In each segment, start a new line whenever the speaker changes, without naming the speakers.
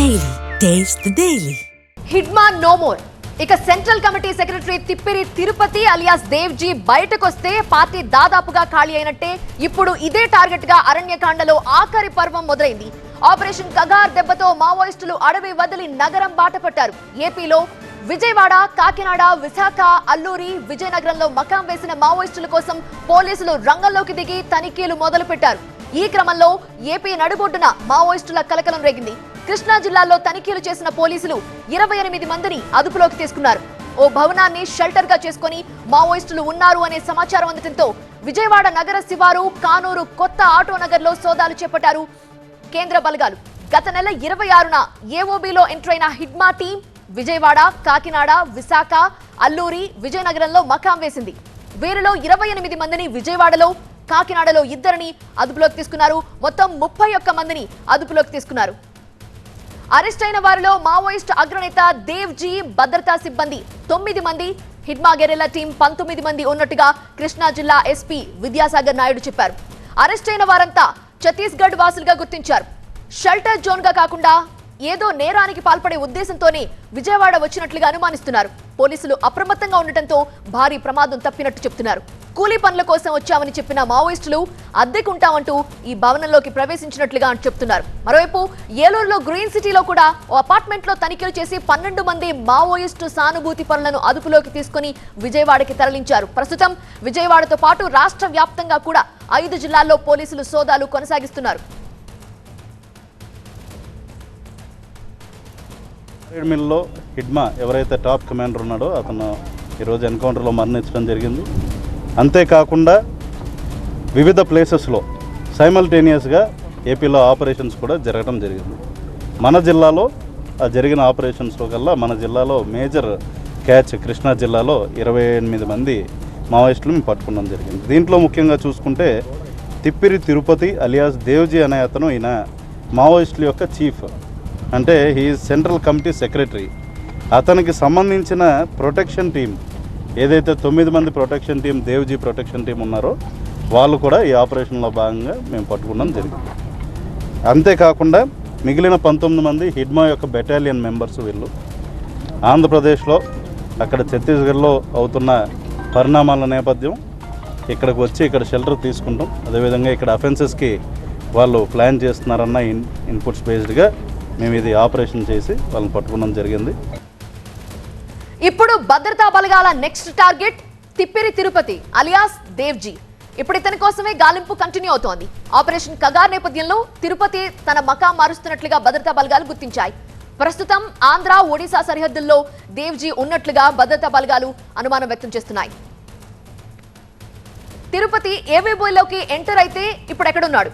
Daily taste daily Hidma
Hidma no more ఇక central committee secretary Tippiri Tirupati alias Devji బయటకొస్తే party దాదాపుగా ఖాళీ అయినట్టే. ఇప్పుడు ఇదే టార్గెట్గా అరణ్యకాండలో ఆఖరి పర్వం మొదలైంది. ఆపరేషన్ కగార్ దెబ్బతో మావోయిస్టులు అడవి వదిలి నగరం బాట పట్టారు. ఏపీలో విజయవాడ కాకినాడ విశాఖ అల్లూరి విజయనగరంలో మకాం వేసిన మావోయిస్టుల కోసం పోలీసులు రంగంలోకి దిగి తనిఖీలు మొదలుపెట్టారు. ఈ క్రమంలో ఏపీ నడుబొడ్డున మావోయిస్టుల కలకలం రేగింది. కృష్ణా జిల్లాలో తనిఖీలు చేసిన పోలీసులు ఇరవై ఎనిమిది మందిని అదుపులోకి తీసుకున్నారు. ఓ భవనాన్ని షెల్టర్గా చేసుకుని మావోయిస్టులు ఉన్నారు అనే సమాచారం అందడంతో విజయవాడ నగర శివారు కానూరు కొత్త ఆటో నగర్లో సోదాలు చేపట్టారు కేంద్ర బలగాలు. గత నెల ఇరవై ఆరున ఏఓబిలో ఎంటర్ అయిన హిడ్మా టీం విజయవాడ కాకినాడ విశాఖ అల్లూరి విజయనగరంలో మకాం వేసింది. వీరిలో ఇరవై ఎనిమిది మందిని విజయవాడలో కాకినాడలో ఇద్దరిని అదుపులోకి తీసుకున్నారు. మొత్తం ముప్పై ఒక్క మందిని అదుపులోకి తీసుకున్నారు. అరెస్ట్ అయిన వారిలో మావోయిస్ట్ అగ్రనేత దేవ్జీ భద్రతా సిబ్బంది తొమ్మిది మంది హిడ్మా గెరిల్లా టీం పంతొమ్మిది మంది ఉన్నట్టుగా కృష్ణా జిల్లా ఎస్పీ విద్యాసాగర్ నాయుడు చెప్పారు. అరెస్ట్ అయిన వారంతా ఛత్తీస్గఢ్ వాసులుగా గుర్తించారు. షెల్టర్ జోన్గా కాకుండా ఏదో నేరానికి పాల్పడే ఉద్దేశంతోనే విజయవాడ వచ్చినట్లుగా అనుమానిస్తున్నారు. పోలీసులు అప్రమత్తంగా ఉండటంతో భారీ ప్రమాదం తప్పినట్టు చెప్తున్నారు. కూలీ పనుల కోసం వచ్చామని చెప్పిన మావోయిస్టులు అద్దెకుంటామంటూ ఈ భవనంలోకి ప్రవేశించినట్లుగా చెప్తున్నారు. మరోవైపు ఏలూరులో గ్రీన్ సిటీలో కూడా ఓ అపార్ట్మెంట్లో తనిఖీలు చేసి పన్నెండు మంది మావోయిస్టు సానుభూతి పనులను అదుపులోకి తీసుకుని విజయవాడకి తరలించారు. ప్రస్తుతం విజయవాడతో పాటు రాష్ట్ర వ్యాప్తంగా కూడా ఐదు జిల్లాల్లో పోలీసులు సోదాలు కొనసాగిస్తున్నారు.
మిల్లో హిడ్మా ఎవరైతే టాప్ కమాండర్ ఉన్నాడో అతను ఈరోజు ఎన్కౌంటర్లో మరణించడం జరిగింది. అంతేకాకుండా వివిధ ప్లేసెస్లో సైమల్టేనియస్గా ఏపీలో ఆపరేషన్స్ కూడా జరగడం జరిగింది. మన జిల్లాలో ఆ జరిగిన ఆపరేషన్స్లో కల్లా మన జిల్లాలో మేజర్ క్యాచ్ కృష్ణా జిల్లాలో ఇరవై ఎనిమిది మంది మావోయిస్టులు మేము పట్టుకోవడం జరిగింది. దీంట్లో ముఖ్యంగా చూసుకుంటే తిప్పిరి తిరుపతి అలియాస్ దేవ్జీ అనే అతను ఈయన మావోయిస్టుల యొక్క చీఫ్ అంటే హీ సెంట్రల్ కమిటీ సెక్రటరీ. అతనికి సంబంధించిన ప్రొటెక్షన్ టీం ఏదైతే తొమ్మిది మంది protection team Devji protection team ఉన్నారో వాళ్ళు కూడా ఈ ఆపరేషన్లో భాగంగా మేము పట్టుకున్నాం జరిగింది. అంతేకాకుండా మిగిలిన పంతొమ్మిది మంది హిడ్మా యొక్క బెటాలియన్ మెంబర్స్ వీళ్ళు. ఆంధ్రప్రదేశ్లో అక్కడ ఛత్తీస్గఢ్లో అవుతున్న పరిణామాల నేపథ్యం ఇక్కడికి వచ్చి ఇక్కడ షెల్టర్ తీసుకుంటాం. అదేవిధంగా ఇక్కడ అఫెన్సెస్కి వాళ్ళు ప్లాన్ చేస్తున్నారన్న ఇన్ ఇన్పుట్స్ బేస్డ్గా మేము ఇది ఆపరేషన్ చేసి వాళ్ళని పట్టుకోవడం జరిగింది.
ఇప్పుడు భద్రతా బలగాల next target Tippiri Tirupati alias Devji. ఇప్పుడు ఇతని కోసమే గాలింపు కంటిన్యూ అవుతోంది. ఆపరేషన్ కగార్ నేపథ్యంలో తిరుపతి తన మకా మారుస్తున్నట్లుగా భద్రతా బలగాలు గుర్తించాయి. ప్రస్తుతం ఆంధ్ర ఒడిశా సరిహద్దుల్లో దేవ్జీ ఉన్నట్లుగా భద్రతా బలగాలు అనుమానం వ్యక్తం చేస్తున్నాయి. తిరుపతి ఏవేబోయ్లోకి ఎంటర్ అయితే ఇప్పుడు ఎక్కడున్నాడు?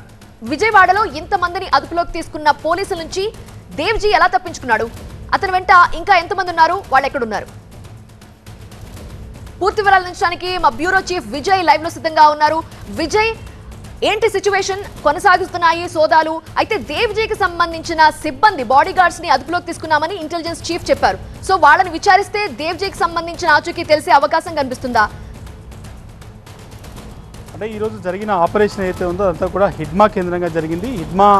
విజయవాడలో ఇంతమందిని అదుపులోకి తీసుకున్న పోలీసుల నుంచి దేవ్జీ ఎలా తప్పించుకున్నాడు? అతని వెంట ఇంకా ఎంతమంది ఉన్నారు వాళ్ళు ఎక్కడున్నారు పూర్తి వివరాలు అందించడానికి మా బ్యూరో చీఫ్ విజయ్ లైవ్లో సిద్ధంగా ఉన్నారు. విజయ్ ఏంటి సిచ్యువేషన్? కొనసాగిస్తున్నాయి సోదాలు. అయితే దేవ్జీకి సంబంధించిన సిబ్బంది బాడీ గార్డ్స్ని అదుపులోకి తీసుకున్నామని ఇంటెలిజెన్స్ చీఫ్ చెప్పారు. సో వాళ్ళని విచారిస్తే దేవ్జీకి సంబంధించిన ఆచూకీ తెలిసే అవకాశం కనిపిస్తుందా?
అంటే ఈరోజు జరిగిన ఆపరేషన్ అయితే ఉందో అదంతా కూడా హిడ్మా కేంద్రంగా జరిగింది. హిడ్మా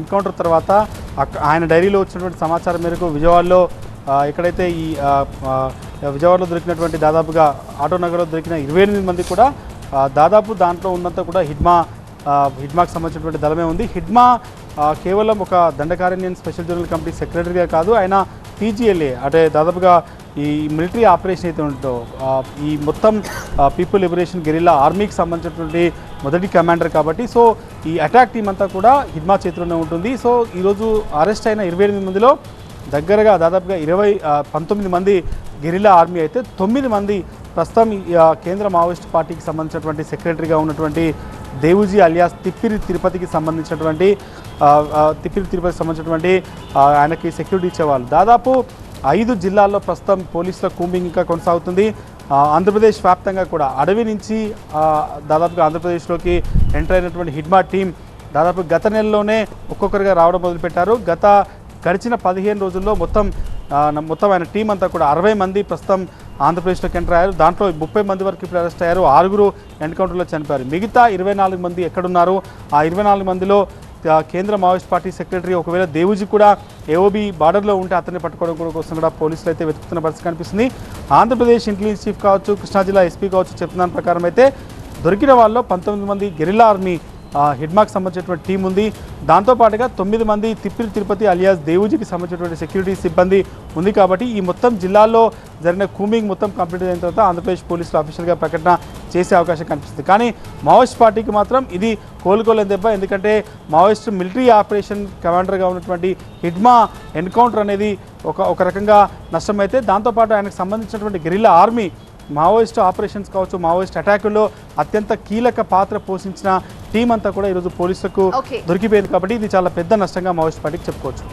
ఎన్కౌంటర్ తర్వాత ఆయన డైరీలో వచ్చినటువంటి సమాచారం మేరకు విజయవాడలో ఎక్కడైతే ఈ విజయవాడలో దొరికినటువంటి దాదాపుగా ఆటోనగర్లో దొరికిన ఇరవై ఎనిమిది మంది కూడా దాదాపు దాంట్లో ఉన్నంత కూడా హిడ్మా హిడ్మాకు సంబంధించినటువంటి దళమే ఉంది. హిడ్మా కేవలం ఒక దండకారణ్యం స్పెషల్ జనరల్ కమిటీ సెక్రటరీగా కాదు ఆయన పీజీఎల్ఏ అంటే దాదాపుగా ఈ మిలిటరీ ఆపరేషన్ అయితే ఉంటుందో ఈ మొత్తం పీపుల్ లిబరేషన్ గెరిల్లా ఆర్మీకి సంబంధించినటువంటి మొదటి కమాండర్ కాబట్టి సో ఈ అటాక్ టీం అంతా కూడా హిడ్మా చేతిలోనే ఉంటుంది. సో ఈరోజు అరెస్ట్ అయిన ఇరవై ఎనిమిది మందిలో దగ్గరగా దాదాపుగా ఇరవై పంతొమ్మిది మంది గెరిల్లా ఆర్మీ అయితే తొమ్మిది మంది ప్రస్తుతం కేంద్ర మావోయిస్ట్ పార్టీకి సంబంధించినటువంటి సెక్రటరీగా ఉన్నటువంటి దేవుజీ అలియాస్ తిప్పిరి తిరుపతికి సంబంధించినటువంటి తిప్పిరి తిరుపతికి సంబంధించినటువంటి ఆయనకి సెక్యూరిటీ ఇచ్చేవాళ్ళు. దాదాపు ఐదు జిల్లాల్లో ప్రస్తుతం పోలీసుల కూంబింగ్ ఇంకా కొనసాగుతుంది. ఆంధ్రప్రదేశ్ వ్యాప్తంగా కూడా అడవి నుంచి దాదాపుగా ఆంధ్రప్రదేశ్లోకి ఎంటర్ అయినటువంటి హిడ్మా టీం దాదాపు గత నెలలోనే ఒక్కొక్కరిగా రావడం మొదలుపెట్టారు. గత గడిచిన పదిహేను రోజుల్లో మొత్తం మొత్తం ఆయన టీం అంతా కూడా అరవై మంది ప్రస్తుతం ఆంధ్రప్రదేశ్లోకి ఎంటర్ అయ్యారు దాంట్లో ముప్పై మంది వరకు ఇప్పుడు అరెస్ట్ అయ్యారు. ఆరుగురు ఎన్కౌంటర్లో చనిపోయారు. మిగతా ఇరవై నాలుగు మంది ఎక్కడున్నారు? ఆ ఇరవై నాలుగు మందిలో కేంద్ర మావోయిస్ట్ పార్టీ సెక్రటరీ ఒకవేళ దేవుజీ కూడా ఏఓబీ బార్డర్లో ఉంటే అతన్ని పట్టుకోవడం కూడా కోసం కూడా పోలీసులు అయితే వెతుకుతున్న పరిస్థితి కనిపిస్తుంది. ఆంధ్రప్రదేశ్ ఇంటెలిజెన్స్ చీఫ్ కావచ్చు కృష్ణా జిల్లా ఎస్పీ కావచ్చు చెప్తున్న దాని ప్రకారం అయితే దొరికిన వాళ్ళలో పంతొమ్మిది మంది గెరిలా ఆర్మీ హిడ్మాకి సంబంధించినటువంటి టీం ఉంది. దాంతోపాటుగా తొమ్మిది మంది తిప్పిరి తిరుపతి అలియాస్ దేవుజీకి సంబంధించినటువంటి సెక్యూరిటీ సిబ్బంది ఉంది కాబట్టి ఈ మొత్తం జిల్లాలో జరిగిన కూమింగ్ మొత్తం కంప్లీట్ అయిన తర్వాత ఆంధ్రప్రదేశ్ పోలీసులు అఫీషియల్గా ప్రకటన చేసే అవకాశం కనిపిస్తుంది. కానీ మావోయిస్ట్ పార్టీకి మాత్రం ఇది కోలుకోలేని దెబ్బ. ఎందుకంటే మావోయిస్ట్ మిలిటరీ ఆపరేషన్ కమాండర్గా ఉన్నటువంటి హిడ్మా ఎన్కౌంటర్ అనేది ఒక ఒక రకంగా నష్టమైతే దాంతోపాటు ఆయనకు సంబంధించినటువంటి గెరిల్లా ఆర్మీ మావోయిస్ట్ ఆపరేషన్స్ కావచ్చు మావోయిస్ట్ అటాకుల్లో అత్యంత కీలక పాత్ర పోషించిన టీం అంతా కూడా ఈరోజు పోలీసులకు. దొరికిపోయింది కాబట్టి ఇది చాలా పెద్ద నష్టంగా మావోయిస్ట్ పార్టీకి చెప్పుకోవచ్చు